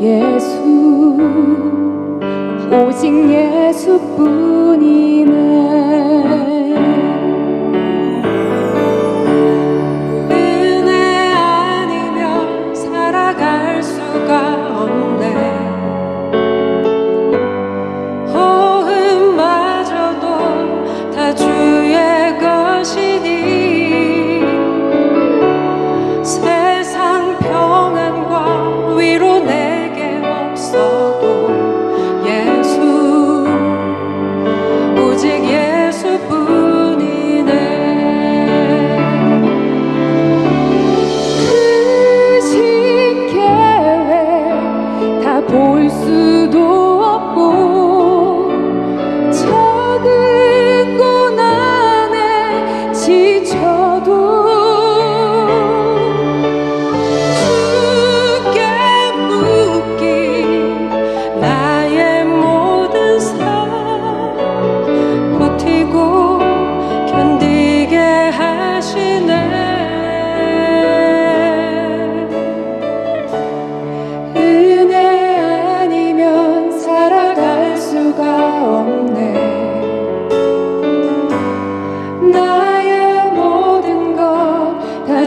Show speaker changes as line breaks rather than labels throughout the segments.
예수 오직 예수뿐이네.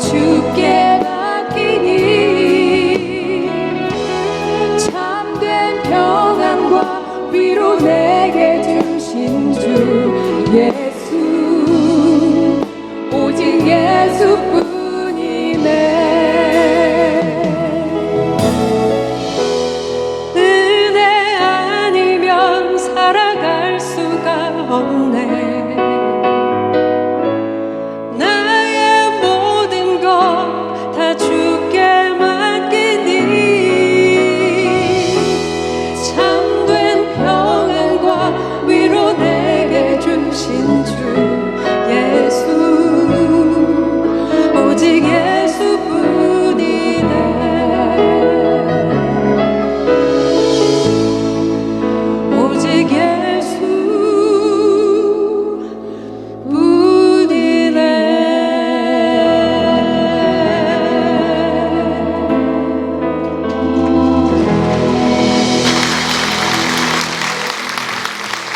주께 맡기니 참된 평안과 위로 내게 주신 주 예수. 오직 예수뿐이네. 은혜 아니면 살아갈 수가 없네.